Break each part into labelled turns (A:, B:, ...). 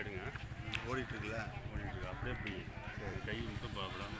A: எடுங்க ஓடிட்டுருக்குல்ல ஓடிட்டுருக்கு அப்படியே போய் சரி கை மட்டும் பாப்பலாம்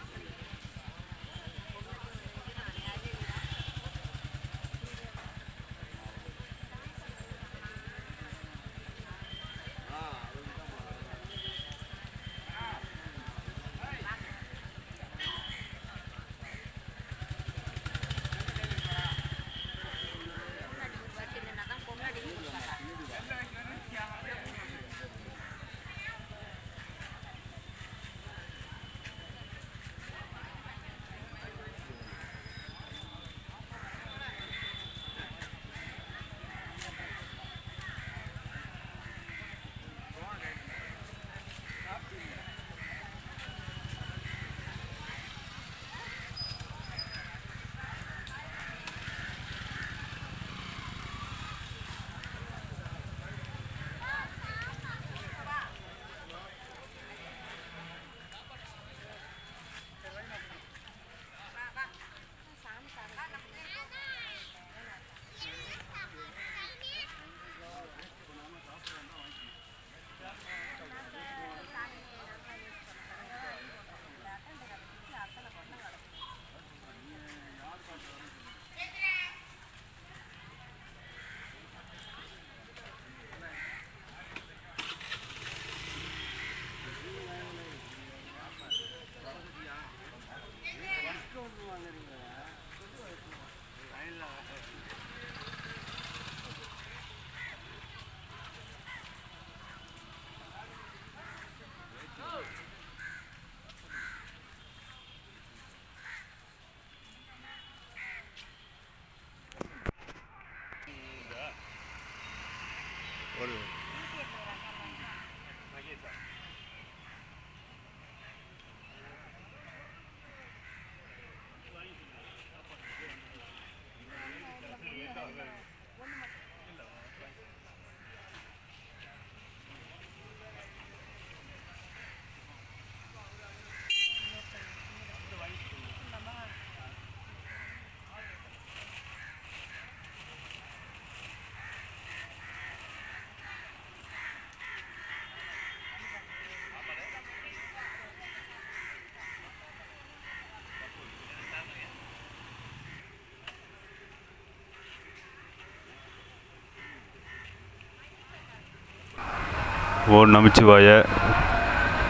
A: ஓ நமச்சிவாய.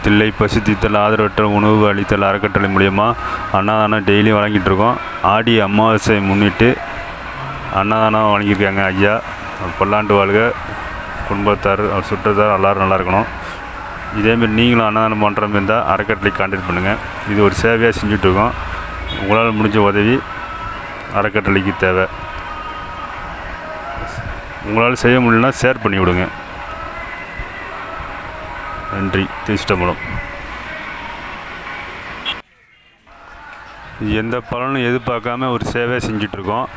A: தில்லை பசித்தித்தல் ஆதரவற்ற உணவு அளித்தல் அறக்கட்டளை மூலயமா அன்னதானம் டெய்லியும் வழங்கிட்டுருக்கோம். ஆடி அமாவாசை முன்னிட்டு அன்னதானம் வழங்கியிருக்காங்க ஐயா. பல்லாண்டு வாழ்க குடும்பத்தார் அவர் சுற்றத்தார் எல்லோரும் நல்லா இருக்கணும். இதேமாரி நீங்களும் அன்னதானம் பண்ணுற மாதிரி இருந்தால் அறக்கட்டளை கான்டாக்ட் பண்ணுங்கள் இது ஒரு சேவையாக செஞ்சுட்ருக்கோம் உங்களால் முடிஞ்ச உதவி அறக்கட்டளைக்கு தேவை. உங்களால் செய்ய முடியலன்னா ஷேர் பண்ணி விடுங்க நன்றி. திருச்சிட்டம்பலம் எந்த பலனும் எதிர்பார்க்காம ஒரு சேவை செஞ்சிட்ருக்கோம்.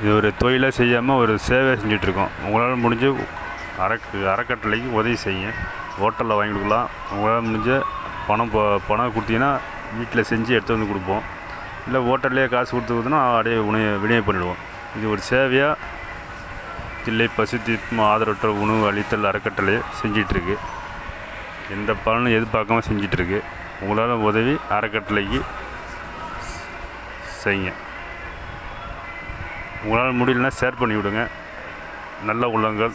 A: இது ஒரு தொழிலாக செய்யாமல் ஒரு சேவை செஞ்சிட்ருக்கோம். உங்களால் முடிஞ்ச அறக்கு அறக்கட்டளைக்கு உதவி செய்யுங்க. ஹோட்டலில் வாங்கி கொடுக்கலாம். உங்களால் முடிஞ்ச பணம் ப பணம் கொடுத்தீங்கன்னா வீட்டில் செஞ்சு எடுத்து வந்து கொடுப்போம். இல்லை ஹோட்டல்லையே காசு கொடுத்து கொடுத்தோன்னா அப்படியே உணவு விநியோகம் பண்ணிவிடுவோம் இது ஒரு சேவையாக தில்லை பசு தீர்த்தம் ஆதரவற்ற உணவு அளித்தல் அறக்கட்டளை செஞ்சிகிட்ருக்கு எந்த பலனும் எதிர்பார்க்காம செஞ்சிட்ருக்கு. உங்களால் உதவி அறக்கட்டளைக்கு செய்யுங்க. உங்களால் முடியலன்னா ஷேர் பண்ணி விடுங்க நல்ல உள்ளங்கள்.